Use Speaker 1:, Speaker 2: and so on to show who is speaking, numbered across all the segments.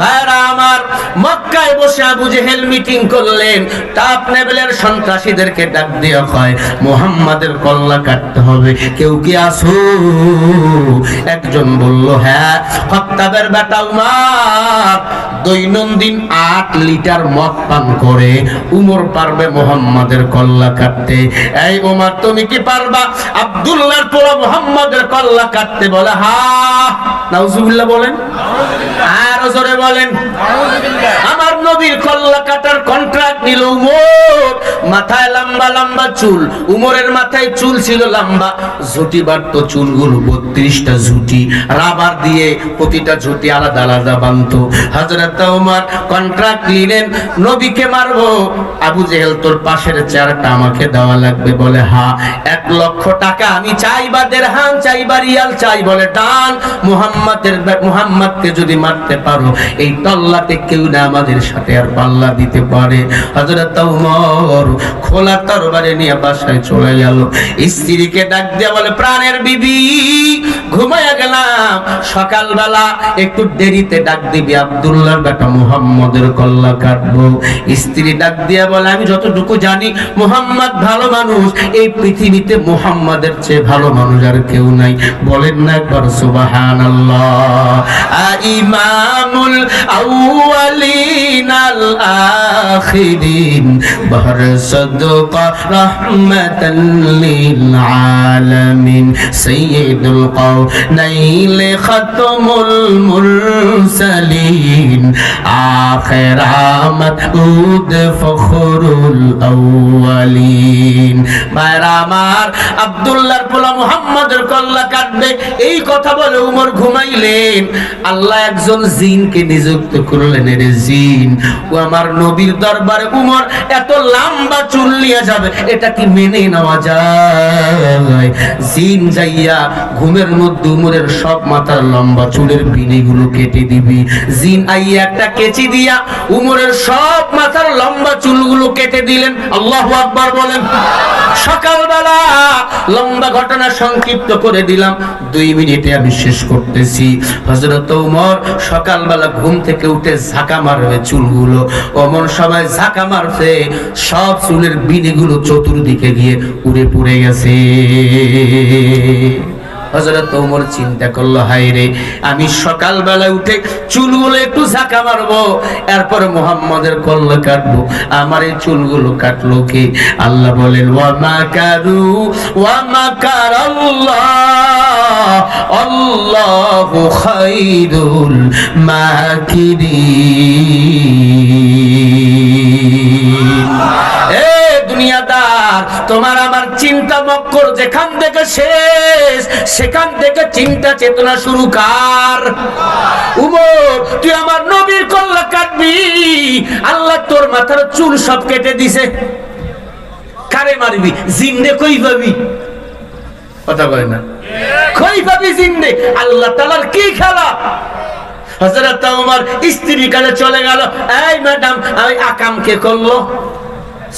Speaker 1: ভাইরা আবু জেহেল মিটিং করলেন। তাপ নেবেলের সন্ত্রাসীদেরকে ডাক দেওয়া হয়। মুহাম্মাদের কল্লা কাটতে হবে। কেউ কি আসো? একজন বলল হ্যাঁ হত্তাবের বেটা উমার। দৈনন্দিন আট লিটার মদ পান করে। উমর পারবে মোহাম্মদের কল্লা কাটতে। এই উমার, তুমি কি পারবা? আব্দুল্লাহর পোলা মোহাম্মদের কল্লা কাটতে বলে, হা, নাউজুবিল্লাহ বলেন। আরও জোরে বলেন। আমার নবীর কল্লা কন্ট্রাক্ট নিল উমর। মাথায় লম্বা লম্বা চুল। উমরের মাথায় চুল ছিল লম্বা। ঝুটি বাড়তো চুলগুলো, বত্রিশটা ঝুটি। রাবার দিয়ে প্রতিটা ঝুটি আলাদা আলাদা বানতো হজরত উমর কন্ট্রাক্ট নিলেন, নবীকে মারবো। আবু জেহেল, তোর পাশের চেয়ারটা আমাকে দেওয়া লাগবে। বলে, হা, এক লক্ষ টাকা আমি চাই বা দেড়হাম চাই বা রিয়াল চাই। বলে টান মুহাম্মাদের, মুহাম্মাদকে যদি মারতে পারো, এই তল্লাতে কেউ না আমাদের সাথে আর পাল্লা দিতে পারে। হযরত ওমর খোলা তরবারি নিয়ে বাসায় চলে গেল। স্ত্রীকে ডাক দিয়ে বলে, প্রাণের বিবি ঘুমায়া গেলাম। সকালবেলা একটু দেরিতে ডাক দিবি, আব্দুল্লাহর বেটা মুহাম্মদের কল্লা কাটবো। স্ত্রী ডাক দিয়া বলে, আমি যতটুকু জানি, মুহাম্মদ ভালো মানুষ। এই পৃথিবীতে মুহাম্মাদের চেয়ে ভালো মানুষ আর কেউ নাই। বলেন না একবার, সুবহানাল্লাহ। আ ইমামুল আউয়ালিন uh, খাতমুল মুরসালিন আখিরামত উদ ফখরুল আউয়ালিন ভাইরা আমার আব্দুল্লাহর পোলা মুহাম্মদের কল্লা কাটবে এই কথা বলে উমর ঘুমাইলেন। আল্লাহ একজন জিনকে নিযুক্ত করলেন, এর জিন। ও আমার নবীর দরবারে উমর, এত লম্বা চুল নিয়ে যাবে, এটা কি মেনে নেওয়া যায়? জিন যাইয়া ঘুমের মধ্যে উমরের সব মাথার লম্বা চুলের বিনিগুলো কেটে দিবি। জিন আইয়া একটা কেচি দিয়া উমরের সব মাথার লম্বা চুলগুলো কেটে দিলেন। আল্লাহু আকবার বলেন। সকালবেলা লম্বা ঘটনা সংক্ষিপ্ত করে দিলাম। দুই মিনিটে আমি শেষ করতেছি। হজরত উমর সকালবেলা ঘুম থেকে উঠে ঝাঁকা মারবে চুলগুলো। অমন সময় ঝাঁকা মারছে সব চুলের বিনিগুলো চতুর্দিকে গিয়ে উড়ে পড়ে গেছে। হজরত ওমর চিন্তা করল হাই রে, আমি সকালবেলা উঠে চুলগুলো একটু ঝাঁকা মারবো, এরপরে মোহাম্মদের কল্লা কাটবো। আমার এই চুলগুলো কাটলো কে? আল্লাহ বলেন ওয়ামা কারু ওয়ামা কার আল্লাহ খাইরুল মাকিরিন। দুনিয়াদার, তোমার আমার চিন্তা মক্কর যেখান থেকে শেষ, সেখান থেকে চিন্তা চেতনা শুরু কার? উমর, তুই আমার নবীর কল্লা কাটবি, আল্লাহ তোর মাথার চুল সব কেটে দিছে। কারে মারবি? জিন্দে কই পাবি? কথা কয় না। কই পাবি জিন্দে? আল্লাহ তালার কি খেলা? হজরত আমার স্ত্রী কালে চলে গেল, এই ম্যাডাম আমি আকাম কে করল।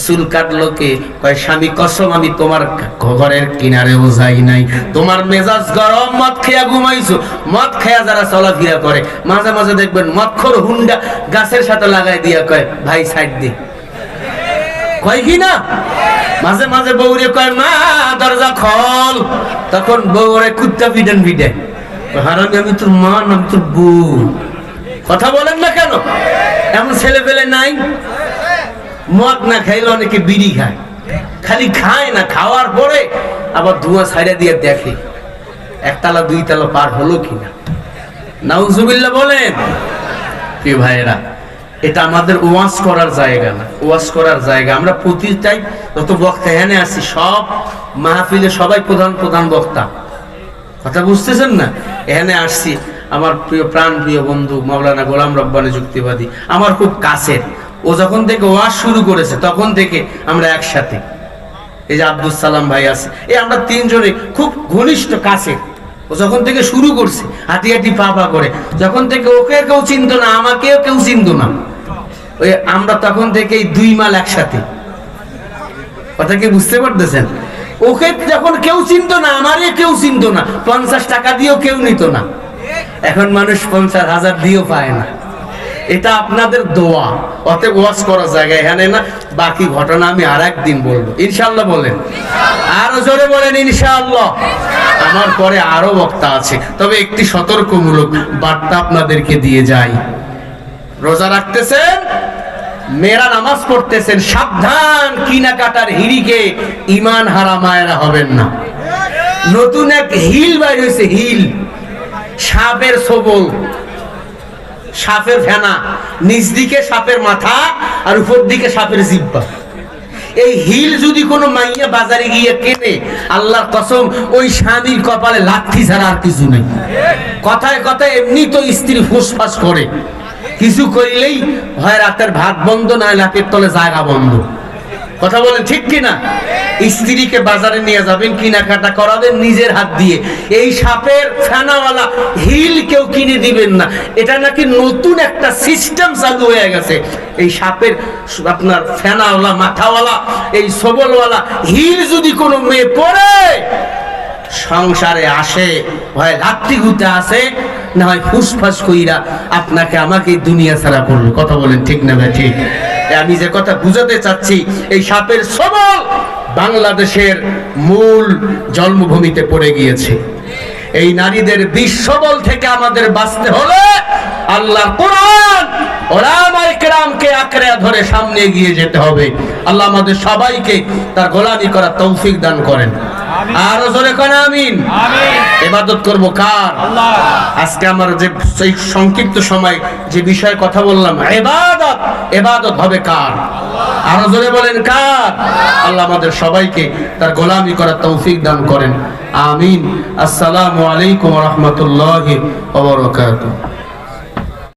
Speaker 1: চুল কাটলো কে? কয়, স্বামী, কসম, আমি তোমার ঘরের কিনারেও যাই নাই। তোমার মেজাজ গরম, মদ খেয়া ঘুমাইছো। মদ খেয়া যারা চলাফেরা করে, মাঝে মাঝে দেখবেন মদখর হুন্ডা গাছের সাথে লাগাই দিয়া কয়, ভাই, সাইড দি। কয় কি না? মাঝে মাঝে বউরে কয়, মা, দরজা খল। তখন বউরে কুত্তা পিডেন পিডে হারামি, আমি তোর মা, না আমি তোর বউ? কথা বলেন না কেন? এমন ছেলে পেলে নাই? মদ না খাইলে অনেকে বিড়ি খায়। খালি খায় না, খাওয়ার পরে আবার ধোঁয়া ছাইড়া দিয়ে দেখে একতলা দুই তলা পার হলো কিনা। নাউজুবিল্লাহ বলেন, প্রিয় ভাইয়েরা, এটা আমাদের ওয়াজ করার জায়গা না, ওয়াজ করার জায়গা। আমরা প্রতিটাই যত বক্তা এখানে আছি, সব মাহফিলে সবাই প্রধান প্রধান বক্তা। কথা বুঝতেছেন না? এখানে আসছি, আমার প্রিয় প্রাণ প্রিয় বন্ধু, মাওলানা গোলাম রব্বানি যুক্তিবাদী, আমার খুব কাছের। ও যখন থেকে ওয়াজ শুরু করেছে, তখন থেকে আমরা একসাথে। এই যে আব্দুল সালাম ভাই আছে, এই আমরা তিনজনে খুব ঘনিষ্ঠ কাছে। ও যখন থেকে শুরু করছে, হাঁটি হাঁটি পা পা করে, যখন থেকে ওকে কেউ চিনত না, আমাকেও কেউ চিনত না। ওই আমরা তখন থেকে এই দুই মাল একসাথে। কথা কি বুঝতে পারতেছেন? ওকে যখন কেউ চিনতো না, আমারে কেউ চিনতো না, পঞ্চাশ টাকা দিয়েও কেউ নিত না। এখন মানুষ পঞ্চাশ হাজার দিয়েও পায় না। এটা আপনাদের দোয়া। অতএব ওয়াজ করার জায়গা এখানে না, বাকি ঘটনা আমি আর একদিন বলব। ইনশাল্লাহ বলেন। আরও জোরে বলেন ইনশাআল্লাহ। আমার পরে আরও বক্তা আছে। তবে একটি সতর্কমূলক বার্তা আপনাদেরকে দিয়ে যাই। রোজা রাখতেছেন, মেয়েরা নামাজ পড়তেছেন, সাবধান কিনাকাটার হিরিকে ইমান হারা মায়েরা হবেন না। নতুন এক হিল বাইর হয়েছে, হিল। সাপের সবল সাপের ফেনা, নিচ দিকে সাপের মাথা আর উপর দিকে সাপের জিব্বা। এই হিল যদি কোনো মাইয়া বাজারে গিয়ে কেনে, আল্লাহর কসম, ওই স্বামীর কপালে লাঠি ছাড়া আর কিছু নেই। কথায় কথায় এমনি তো স্ত্রী ফুসফাস করে। কিছু করিলেই হয় রাতের ভাত বন্ধ না হয় লাতের তলে জায়গা বন্ধ। কথা বলেন ঠিক কিনা? স্ত্রীকে বাজারে নিয়ে যাবেন, কেনাকাটা করাবেন, নিজের হাত দিয়ে। এই সাপের ফেনাওয়ালা হিল কেউ কিনে দিবেন না। এটা নাকি নতুন একটা সিস্টেম চালু হয়ে গেছে। এই সাপের আপনার ফেনাওয়ালা, মাথাওয়ালা, এই সবলওয়ালা হিল যদি কোনো মেয়ে পরে সংসারে আসে হয় রাত্রি গুতে আসে, না হয় ফুসফাস কইরা আপনাকে আমাকে দুনিয়া ছাড়া করল কথা বলেন ঠিক না ভাই, ঠিক? আমি যে কথা বুঝাতে চাচ্ছি, এই সাপের সবল বাংলাদেশের মূল জন্মভূমিতে পড়ে গিয়েছে। এই নারীদের বিশ্ববল থেকে আমাদের বাঁচতে হলে আল্লাহ কোরআন আঁকড়ে ধরে সামনে এগিয়ে যেতে হবে। আল্লাহ আমাদের সবাইকে তার গোলামি করার তৌফিক দান করেন। আরও জোরে কোন আমিন। ইবাদত করব কার? আজকে আমার যে সেই সংক্ষিপ্ত সময় যে বিষয়ে কথা বললাম ইবাদত। ইবাদত হবে কার? আরও জোরে বলেন কার? আল্লাহ আমাদের সবাইকে তার গোলামি করার তৌফিক দান করেন। আমিন। আসসালামু আলাইকুম রহমতুল্লাহ ওয়া বারাকাতুহু।